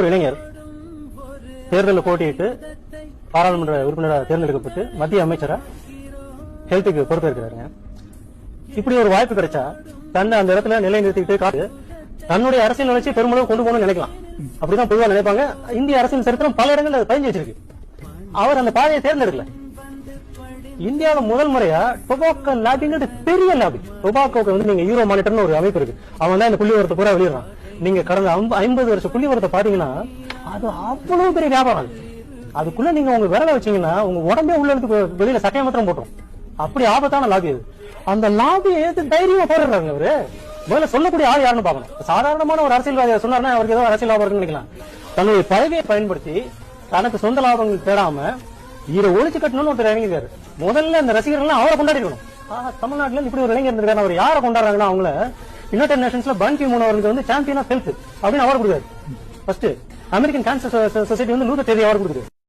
ஒரு இளைஞர் தேர்தலில் போட்டியிட்டு பாராளுமன்ற உறுப்பினராக தேர்ந்தெடுக்கப்பட்டு மத்திய அமைச்சரா ஹெல்த்துக்கு பொறுப்பேற்கிறாருங்க. இப்படி ஒரு வாய்ப்பு கிடைச்சா தன்னை அந்த இடத்துல நிலைநிறுத்திட்டு காட்டு தன்னுடைய அரசியல் வளர்ச்சி பெருமளவு கொண்டு போகணும்னு நினைக்கலாம். அப்படிதான் பொதுவா நினைப்பாங்க. இந்திய அரசியல் சரித்திரம் பல இடங்களில் அது வச்சிருக்கு அவர் அந்த பாதையை தேர்ந்தெடுக்கல. இந்தியாவில் முதல் முறையா டொபாக்கோ லாபிங்கிறது பெரிய லாபி. டொபாக்கோக்கு வந்து நீங்க யூரோ மானிட்டர்னு ஒரு அமைப்பு இருக்கு. அவன் தான் இந்த புள்ளி விவரத்தை பூரா வெளியிடறான். நீங்க கடந்த ஐம்ப- ஐம்பது வருஷம் புள்ளி விவரத்தை பாத்தீங்கன்னா அது அவ்வளவு பெரிய வியாபாரம். அதுக்குள்ள நீங்க உங்க விரல வச்சீங்கன்னா உங்க உடம்பே உள்ள இருந்து வெளியில சட்டையை மாத்திரம் போட்டுரும். அப்படி ஆபத்தான லாபி அது. அந்த லாபியை ஏத்து தைரியமா போடுறாங்க அவரு. முதல்ல சொல்லக்கூடிய ஆள் யாருன்னு பாக்கணும் சாதாரணமான ஒரு அரசியல்வாதி சொன்னார்னா அவருக்கு ஏதோ அரசியல் லாபம் இருக்குன்னு நினைக்கலாம். தன்னுடைய பதவியை பயன்படுத்தி தனக்கு சொந்த லாபங்கள் தேடாம இதை ஒழிச்சு கட்டணும்னு ஒருத்தர் இறங்கிருக்காரு முதல்ல அந்த ரசிகர்கள் அவரை கொண்டாடிக்கணும் ஆஹா, தமிழ்நாட்டுல இப்படி ஒரு இளைஞர் இருந்திருக்காரு. அவர் யாரை கொண்டாடுறாங்கன்னா அவங்கள யுனைடெட் நேஷன்ஸ்ல பன் கி மூன் வந்து சாம்பியன் ஆஃப் ஹெல்த் அப்படின்னு அவார்டு கொடுக்காரு ஃபர்ஸ்ட் அமெரிக்கன் கேன்சர் சொசைட்டி வந்து லூதர் தேதி அவார்டு கொடுக்குது.